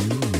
โอ้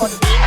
คนดี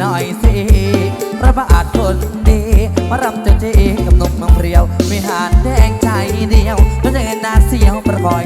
หน่อยสิพระบาทคนดีมารำเจ้าเจ๊กับนกมังเพรียว ไม่หานแดงใจเดียวแล้วจะเห็นหน้าเสียวประคอย